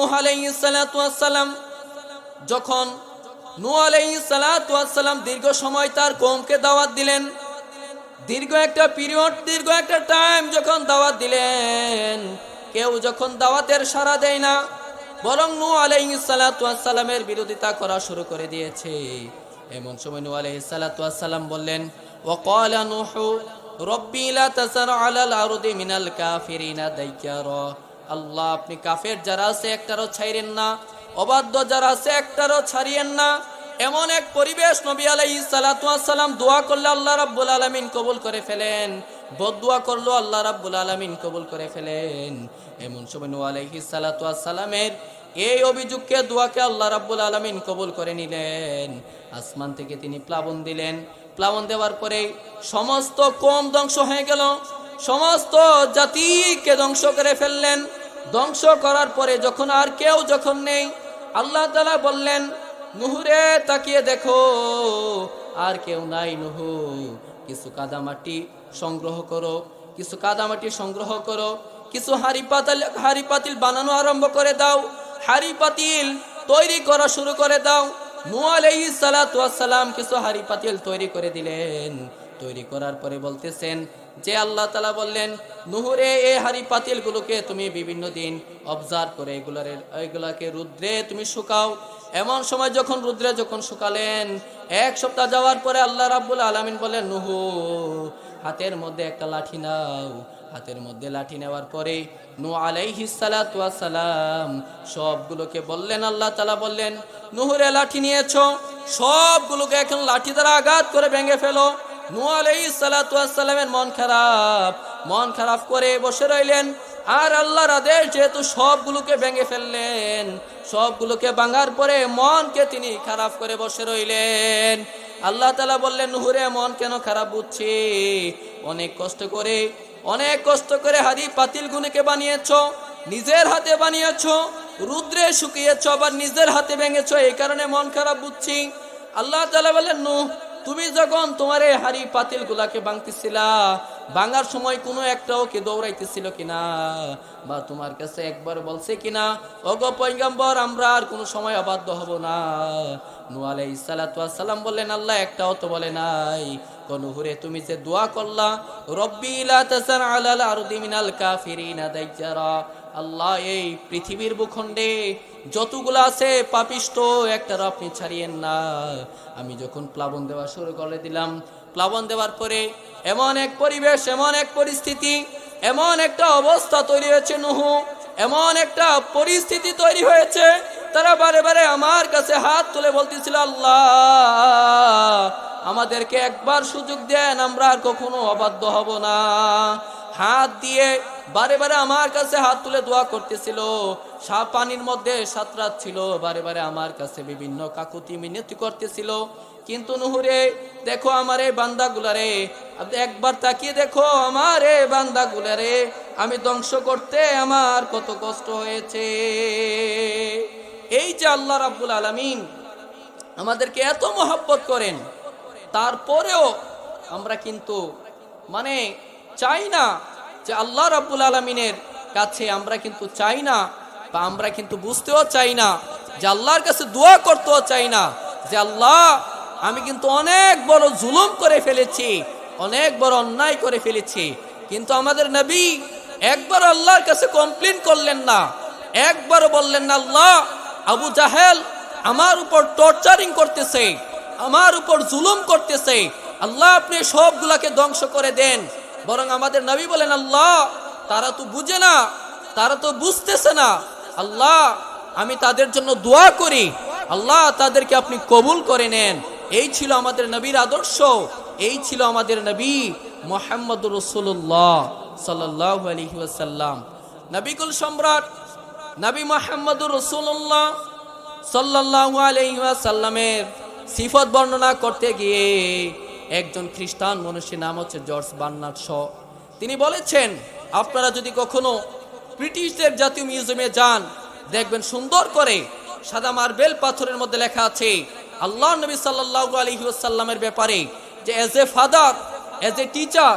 নূহ আলাইহিস সালাতু ওয়াস সালাম যখন নূহ আলাইহিস সালাতু ওয়াস সালাম দীর্ঘ সময় তার কওমকে দাওয়াত দিলেন দীর্ঘ একটা পিরিয়ড দীর্ঘ একটা টাইম যখন দাওয়াত দিলেন কেউ যখন দাওয়াতের সাড়া দেয় না বরং নূ আলাইহিস সালাতু ওয়াস সালামের বিরোধিতা করা শুরু করে দিয়েছে এমন সময় নূ আলাইহিস সালাতু ওয়াস সালাম বললেন وقال نوح ربي لا تذر على الارض من الكافرين ديارا আল্লাহ, আপনি কাফের যারা আছে একটারও ছাইরেন না, অবাধ্য যারা আছে একটারও ছাড়িয়েন না। এমন এক পরিবেশ নবী আলাইহিস সালাতু ওয়াস সালাম দোয়া করলে আল্লাহ রাব্বুল আলামিন কবুল করে ফেলেন। বদদুয়া করল আল্লাহ রাব্বুল আলামিন কবুল করে ফেলেন। এমন সময় নূহ আলাইহিস সালাতু এই অভিযোগকে, দোয়াকে আল্লাহ রাব্বুল আলামিন কবুল করে নিলেন। আসমান থেকে তিনি প্লাবন দিলেন। প্লাবন দেওয়ার পরে সমস্ত কম ধ্বংস হয়ে গেল। সমস্ত জাতিকে ধ্বংস করে ফেললেন। ধ্বংস করার পরে যখন আর কেউ যখন নেই, আল্লাহ তালা বললেন, নুহুরে, তাকিয়ে দেখো, আর কেউ নাই নুহু। কিছু কাদামাটি সংগ্রহ করো, কিছু কাদামাটি সংগ্রহ করো, কিছু হাড়ি পাতাল, হাড়ি পাতিল বানানো আরম্ভ করে দাও, হাড়ি পাতিল তৈরি করা শুরু করে দাও। নূ আলাইহিস সালাম কিছু হাড়ি পাতিল তৈরি করে দিলেন। তৈরি করার পরে বলতেছেন যে আল্লাহ তালা বললেন, নুহুরে এই হাড়ি পাতিলগুলোকে তুমি বিভিন্ন দিন অবজার্ভ করে এগুলার, এগুলাকে রুদ্রে তুমি শুকাও। এমন সময় যখন রুদ্রে যখন শুকালেন, এক সপ্তাহ যাওয়ার পরে আল্লাহ রাব্বুল আলামিন বলেন নুহু, হাতের মধ্যে একটা লাঠি নাও। হাতের মধ্যে লাঠি নেওয়ার পরে নু সালাম সবগুলোকে বললেন, আল্লাহ তালা বললেন, নুহুরে লাঠি নিয়েছ, সবগুলোকে এখন লাঠি দ্বারা আঘাত করে ভেঙে ফেলো। নূহ আলাইহিস সালাতু ওয়াস সালামের মন খারাপ মন খারাপ করে বসে রইলেন। আর আল্লাহর আদেশ যেহেতু সবগুলোকে ভেঙে ফেললেন, সবগুলোকে ভাঙার পরে মনকে তিনি খারাপ করে বসে রইলেন। আল্লাহ তালা বললেন, নুহুরে, মন কেন খারাপ বুঝছি? অনেক কষ্ট করে, অনেক কষ্ট করে হাদি পাতিল গুনিকে বানিয়েছ, নিজের হাতে বানিয়েছ, রুদ্রে শুকিয়েছ, আবার নিজের হাতে ভেঙেছ, এই কারণে মন খারাপ বুঝছি? আল্লাহ তালা বললেন, নুহ তুমি যখন তোমার এই হাড়ি পাতিল গুলাকে ভাঙতেছিলা ভাঙার সময় কোনো একটাও কে দৌড়াইতেছিল কিনা? বা তোমার কাছে একবার বলছে কিনা? অগ পৈগম্বর আমরা আর কোনো সময় অবাধ্য হব না। নু আলাই সালাম বললেন, আল্লাহ একটাও তো বলে নাই। তুমি যে দোয়া করলা আল্লাহ, এই পৃথিবীর ভূখণ্ডে যতগুলো আছে পাপিষ্ট আপনি ছাড়িয়েন না। আমি যখন প্লাবন দেওয়া শুরু করে দিলাম প্লাবন দেওয়ার পরে এমন এক পরিবেশ, এমন এক পরিস্থিতি, এমন একটা অবস্থা তৈরি হয়েছে নুহু, এমন একটা পরিস্থিতি তৈরি হয়েছে। তারা বারে বারে আমার কাছে হাত তুলে বলতেছিল, আল্লাহ, আমাদেরকে একবার সুযোগ দেন, আমরা আর কখনো অবাধ্য হব না। হাত দিয়ে বারে বারে আমার কাছে হাত তুলে দোয়া করতেছিল। সাপ পানির মধ্যে ছিল বারে বারে আমার কাছে বিভিন্ন কাকুতি মিনতি করতেছিল। কিন্তু নুহুরে, দেখো আমার এই বান্দাগুলারে একবার তাকিয়ে দেখো আমার এই বান্দাগুলারে। আমি ধ্বংস করতে আমার কত কষ্ট হয়েছে। এই যে আল্লাহ রাব্বুল আলামিন আমাদেরকে এত মহব্বত করেন, তারপরেও আমরা কিন্তু মানে চাই না যে আল্লাহ রাব্বুল আলমিনের কাছে আমরা কিন্তু চাই না, বা আমরা কিন্তু বুঝতেও চাই না, যে আল্লাহর কাছে দোয়া করতেও চাই না, যে আল্লাহ আমি কিন্তু অনেক বড় জুলুম করে ফেলেছি, অনেক বড় অন্যায় করে ফেলেছি। কিন্তু আমাদের নবী একবার আল্লাহর কাছে কমপ্লেন করলেন না। একবার বললেন না, আল্লাহ, আবু জাহেল আমার উপর টর্চারিং করতেছে, আমার উপর জুলুম করতেছে। আল্লাহ, আপনি সবগুলাকে ধ্বংস করে দেন। বরং আমাদের নবী বলেন, আল্লাহ, তারা তো বুঝে না, তারা তো বুঝতেছে না। আল্লাহ, আমি তাদের জন্য দোয়া করি। আল্লাহ, তাদেরকে আপনি কবুল করে নেন। এই ছিল আমাদের নবীর আদর্শ, এই ছিল আমাদের নবী মোহাম্মদ রসুল্লাহ সাল্লাহ আলহি ওয়াসাল্লাম। নবিকুল সম্রাট, নবী মোহাম্মদুর রসুল্লাহ সাল্লাহ আলহি ওয়াসাল্লামের সিফত বর্ণনা করতে গিয়ে একজন খ্রিস্টান মনুষ্যের নাম হচ্ছে জর্জ বার্নার্ড শ। তিনি বলেছেন, আপনারা যদি কখনো ব্রিটিশদের জাতীয় মিউজিয়ামে যান, দেখবেন সুন্দর করে সাদা মার্বেল পাথরের মধ্যে লেখা আছে আল্লাহ নবী সাল্লাহ আলহি আসাল্লামের ব্যাপারে যে as a father as a teacher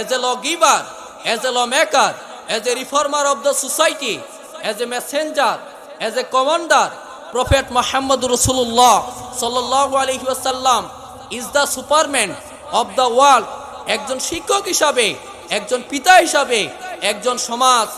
as a law giver as a law maker as a reformer of the society as a messenger as a commander prophet Muhammad রসুল্লাহ সাল্লাহ আলহিহাসাল্লাম is the superman of the world একজন শিক্ষক হিসাবে, একজন পিতা হিসাবে, একজন সমাজ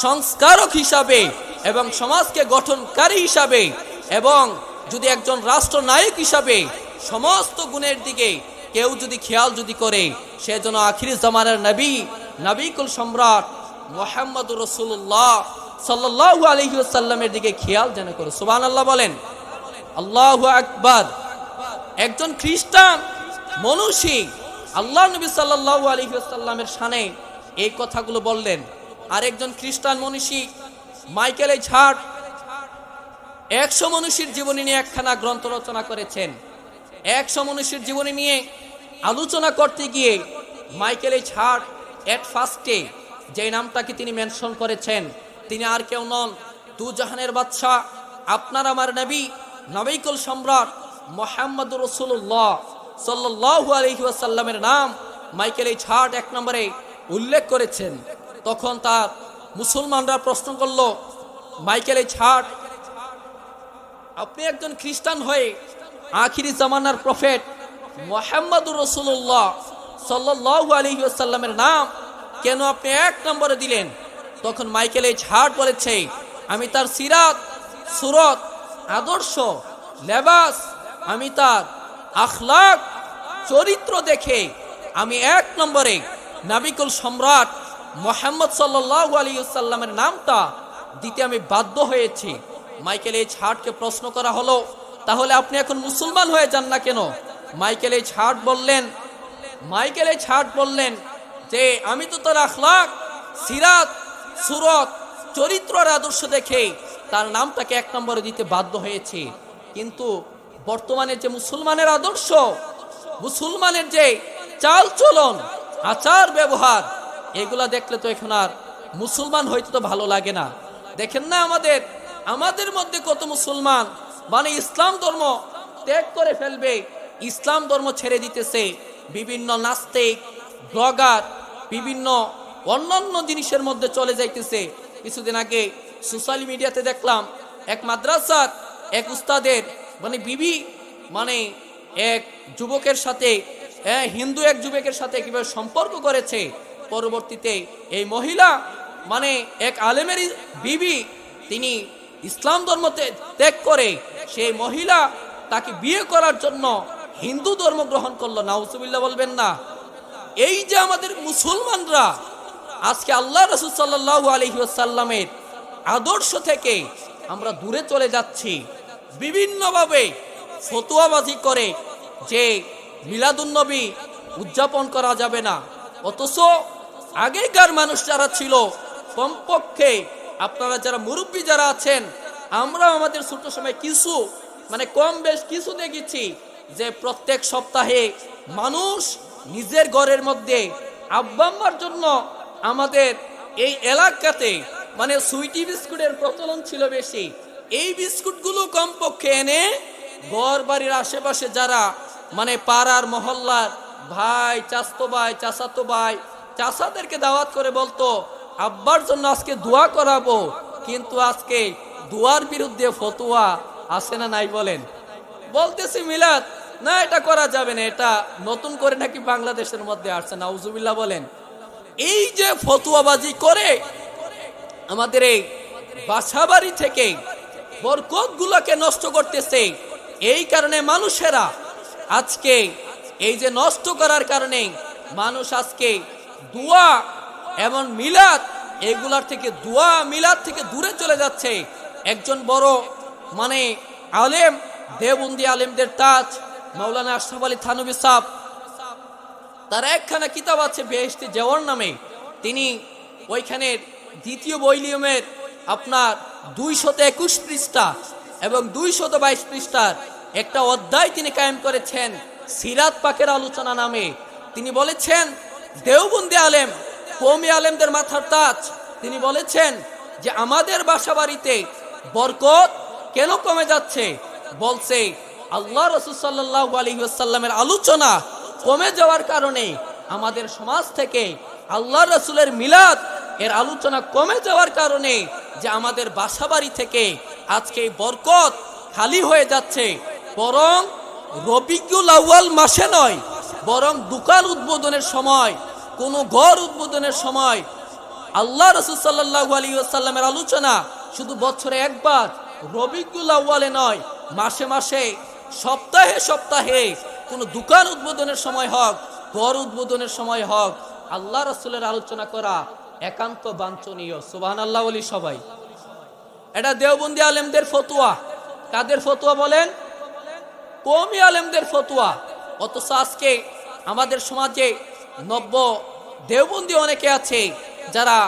সংস্কারক হিসাবে এবং সমাজকে গঠনকারী হিসাবে এবং যদি একজন রাষ্ট্রনায়ক হিসাবে সমস্ত গুণের দিকে কেউ যদি খেয়াল যদি করে, সে যেন আখিরি জামানের নবী, নবিকুল সম্রাট মোহাম্মদ রসুল্লাহ সাল্লাহ আলহিউসাল্লামের দিকে খেয়াল যেন করে। সুবান আল্লাহ বলেন, আল্লাহ আকবর। একজন খ্রিস্টান মনুষী আল্লাহ নবী সাল্লাহ আলহিউসাল্লামের সানে এই কথাগুলো বললেন। আর একজন খ্রিস্টান মনীষী, মাইকেল এই ঝাড় একশো মনীষীর জীবনী নিয়ে একখানা গ্রন্থ রচনা করেছেন। একশো মনীষীর জীবনী নিয়ে আলোচনা করতে গিয়ে মাইকেল এই ছাড় এট ফার্স্টে যে নামটাকে তিনি মেনশন করেছেন, তিনি আর কেউ নন। দু জাহানের বাদশাহ, আপনার আমার নবী, নবীকুল সম্রাট মোহাম্মদ রসুল্লাহ সাল্লাহ আলহিউসাল্লামের নাম মাইকেল এই ছাড় এক নম্বরে উল্লেখ করেছেন। তখন তার মুসলমানরা প্রশ্ন করল, মাইকেল এই ছাড় আপনি একজন খ্রিস্টান হয়ে আখিরি জামানার প্রফেট মোহাম্মদুর রসুল্লাহ সাল্লাহ আলহিউসাল্লামের নাম কেন আপনি এক নম্বরে দিলেন? তখন মাইকেল এই ঝাড় বলেছে, আমি তার সিরাত, সুরত, আদর্শ, লেবাস, আমি তার আখলাক, চরিত্র দেখে আমি এক নম্বরে নাবিকুল সম্রাট মোহাম্মদ সাল্লাহ আলিউসাল্লামের নামটা দিতে আমি বাধ্য হয়েছি। মাইকেল এই ছাড়কে প্রশ্ন করা হলো, তাহলে আপনি এখন মুসলমান হয়ে যান না কেন? মাইকেল এই ছাড় বললেন, মাইকেল এই ছাড় বললেন যে, আমি তো তার আখলাক, সিরাত, সুরত চরিত্রের আদর্শ দেখে তার নামটাকে এক নম্বরে দিতে বাধ্য হয়েছে। কিন্তু বর্তমানে যে মুসলমানের আদর্শ, মুসলমানের যে চাল চলন, আচার ব্যবহার, এগুলা দেখলে তো এখন আর মুসলমান হইতে তো ভালো লাগে না। দেখেন না আমাদের আমাদের মধ্যে কত মুসলমান? মানে ইসলাম ধর্ম ত্যাগ করে ফেলবে ইসলাম ধর্ম ছেড়ে দিতেছে। বিভিন্ন নাস্তিক ব্লগার বিভিন্ন অন্যান্য জিনিসের মধ্যে চলে যাইতেছে। কিছুদিন আগে সোশ্যাল মিডিয়াতে দেখলাম এক মাদ্রাসার এক উস্তাদের মানে বিবি মানে এক যুবকের সাথে হ্যাঁ, হিন্দু এক যুবকের সাথে কীভাবে সম্পর্ক করেছে। পরবর্তীতে এই মহিলা মানে এক আলেমের বিবি তিনি ইসলাম ধর্ম ত্যাগ করে সেই মহিলা তাকে বিয়ে করার জন্য হিন্দু ধর্ম গ্রহণ করল। নাউজুবিল্লাহ বলবেন না। এই যে আমাদের মুসলমানরা আজকে আল্লাহ রসুল সাল্লাহ আলহিসাল্লামের আদর্শ থেকে আমরা দূরে চলে যাচ্ছি। বিভিন্নভাবে ফতুয়াবাজি করে যে মিলাদুন্নবী উদযাপন করা যাবে না। অথচ আগেকার মানুষ যারা ছিল, কমপক্ষে আপনারা যারা মুরব্বী যারা আছেন আমরা আমাদের ছোট সময় কিছু মানে কম বেশ কিছু দেখেছি যে প্রত্যেক সপ্তাহে মানুষ নিজের ঘরের মধ্যে আব্বাম্মার জন্য আমাদের এই এলাকাতে মানে সুইটি বিস্কুটের প্রচলন ছিল বেশি। এই বিস্কুটগুলো কমপক্ষে এনে ঘর বাড়ির আশেপাশে যারা মানে পাড়ার মহল্লার ভাই চাস্তো ভাই, চাচাতো ভাই, চাচাদেরকে দাওয়াত করে বলতো আব্বার জন্য আজকে দোয়া করাবো, কিন্তু আজকে দোয়ার বিরুদ্ধে ফতুয়া আছে না নাই বলেন? বলতেছি মিলাদ, না, এটা করা যাবে না, এটা নতুন করে নাকি বাংলাদেশের মধ্যে আসছে, নাউজুবিল্লাহ বলেন। এই যে ফতুয়াবাজি করে আমাদের এই বাসাবাড়ি থেকে বরকত গুলাকে নষ্ট করতেছে, এই কারণে মানুষেরা আজকে এই যে নষ্ট করার কারণে মানুষ আজকে দোয়া এমন মিলাদ, এগুলার থেকে দোয়া মিলাদ থেকে দূরে চলে যাচ্ছে। একজন বড় মানে আলেম দেবন্দি আলেমদের তাজ মৌলানা আশরাফ আলী থানবী সাহ তার একখানা কিতাব আছে বেহেস্তি জওয়ার নামে। তিনি ওইখানের দ্বিতীয় বৈলিয়মের আপনার দুইশত একুশ পৃষ্ঠা এবং দুইশত বাইশ পৃষ্ঠার একটা অধ্যায় তিনি কায়েম করেছেন, সিরাত পাকের আলোচনা নামে। তিনি বলেছেন, দেওবন্দি আলেম কৌমি আলেমদের মাথার তাজ। তিনি বলেছেন যে, আমাদের বাসা বাড়িতে বরকত কেন কমে যাচ্ছে? বলছে, আল্লাহ রসুল সাল্লাহ আলহিহাসাল্লামের আলোচনা কমে যাওয়ার কারণে আমাদের সমাজ থেকে আল্লাহ রসুলের মিলাদ এর আলোচনা কমে যাওয়ার কারণে যে, আমাদের বাসাবাড়ি থেকে আজকে বরকত খালি হয়ে যাচ্ছে। বরং রবিকুল আউয়াল মাসে নয়, বরং দোকান উদ্বোধনের সময় কোনো ঘর উদ্বোধনের সময় আল্লাহ রসুল সাল্লাহ আলী আসাল্লামের আলোচনা শুধু বছরে একবার রবিকুল আউ্বালে নয়, মাসে মাসে, সপ্তাহে সপ্তাহে কোনো দোকান উদ্বোধনের সময় হোক, ঘর উদ্বোধনের সময় হোক, আল্লাহ রসুলের আলোচনা করা একান্ত বাঞ্ছনীয়। সুবাহ আল্লাহ বলি সবাই। এটা দেওবন্দি আলেমদের ফতুয়া। কাদের ফতুয়া বলেন? কমি আলেমদের ফতুয়া। অথচ আজকে আমাদের সমাজে নব্য দেওবন্দি অনেকে আছে যারা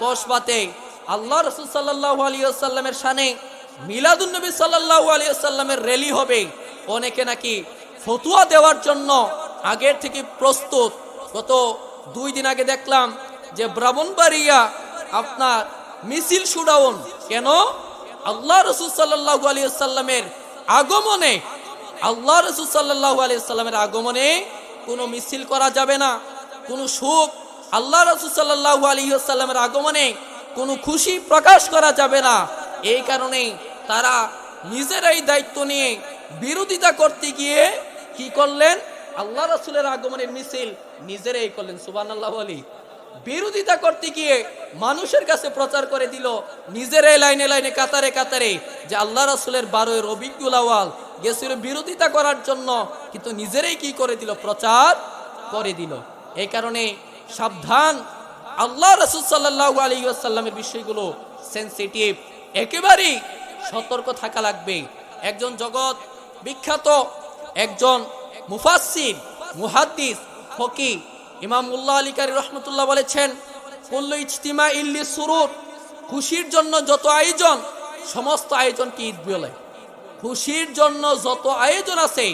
কসবাতে আল্লাহ রসুল সাল্লাহ আলী আসাল্লামের সানে মিলাদুলনবী সাল্লাহ আলী আসাল্লামের র্যালি হবে। অনেকে নাকি ফতুয়া দেওয়ার জন্য আগের থেকে প্রস্তুত। গত দুই দিন আগে দেখলাম যে ব্রাহ্মণবাড়িয়া আপনার মিছিল সুডাউন কেন? আল্লাহ রসুল সাল্লাহ আলী আসাল্লামের আগমনে। আল্লাহ রসুল সাল্লাহ আলী সাল্লামের আগমনে কোনো মিছিল করা যাবে না। কোনো সুখ আল্লাহ রসুল সাল্লাহ আলী সাল্লামের আগমনে কোনো খুশি প্রকাশ করা যাবে না। এই কারণে তারা নিজেরাই দায়িত্ব নিয়ে বিরোধিতা করতে গিয়ে কি করলেন? আল্লাহ রসুলের আগমনের মিছিল নিজেরাই করলেন সুবান আল্লাহ আলী বিরোধিতা করতে গিয়ে মানুষের কাছে প্রচার করে দিল, নিজেরাই লাইনে লাইনে, কাতারে কাতারে, যে আল্লাহ রসুলের বারোয় রবিকুল আওয়াল গেছিল বিরোধিতা করার জন্য, কিন্তু নিজেরাই কি করে দিল? প্রচার করে দিল। এই কারণে সাবধান। আল্লাহ রসুল সাল্লাহ আলী আসাল্লামের বিষয়গুলো সেন্সিটিভ একেবারেই সতর্ক থাকা লাগবে। একজন জগৎ বিখ্যাত, একজন মুফাসির মুহাদ্দিস, ফকি, ইমাম উল্লাহ আলী কারি রহমতুল্লাহ বলেছেন, কুল্লু ইজতিমা ইল্লি সুরুর, খুশির জন্য যত আয়োজন, সমস্ত আয়োজনকে ঈদ বলে? খুশির জন্য যত আয়োজন আছে,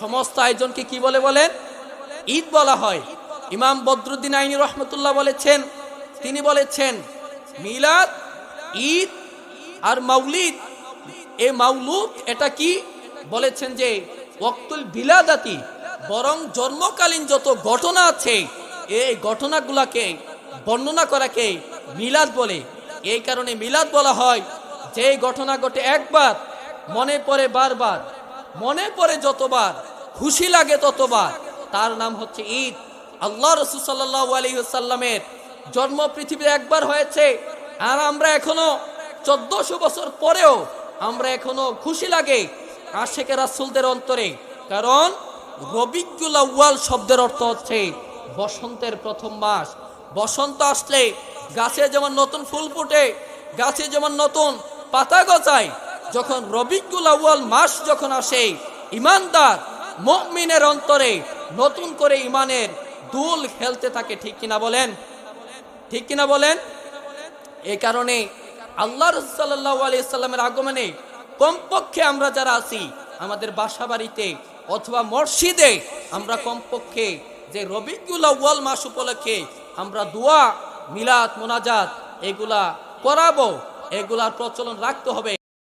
সমস্ত আয়োজনকে কি বলে বলেন? ঈদ বলা হয়। ইমাম বদরুদ্দিন আইনি রহমতুল্লাহ বলেছেন, তিনি বলেছেন, মিলাদ, ঈদ আর মাউলিদ, এ মাউলুদ এটা কি? বলেছেন যে, ওয়াক্তুল বিলাদাতি, বরং জন্মকালীন যত ঘটনা আছে, এই ঘটনাগুলাকে বর্ণনা করাকে মিলাদ বলে। এই কারণে মিলাদ বলা হয় যে ঘটনা ঘটে একবার, মনে পড়ে বারবার, মনে পড়ে যতবার, খুশি লাগে ততবার, তার নাম হচ্ছে ঈদ। আল্লাহ রসুল সাল্লাহ আলহিসাল্লামের জন্ম পৃথিবীতে একবার হয়েছে আর আমরা এখনও চোদ্দশো বছর পরেও আমরা এখনও খুশি লাগে আশেকে রাসুলদের অন্তরে। কারণ রবিকুল শব্দের অর্থ হচ্ছে বসন্তের প্রথম মাস। বসন্ত আসলে গাছে যেমন নতুন ফুল ফুটে, গাছে যেমন নতুন পাতা গজায়, যখন রবিকুল মাস যখন আসে ইমানদার মমিনের অন্তরে নতুন করে ইমানের দুল খেলতে থাকে, ঠিক কিনা বলেন? ঠিক কিনা বলেন? এই কারণে আল্লাহ রসাল্লাহ আগমনে কমপক্ষে আমরা যারা আছি, আমাদের বাসা বাড়িতে অথবা মসজিদে আমরা কমপক্ষে যে রবিকুল আউ্য়াল মাস উপলক্ষে আমরা দোয়া, মিলাদ, মোনাজাত এগুলা করাবো, এগুলার প্রচলন রাখতে হবে।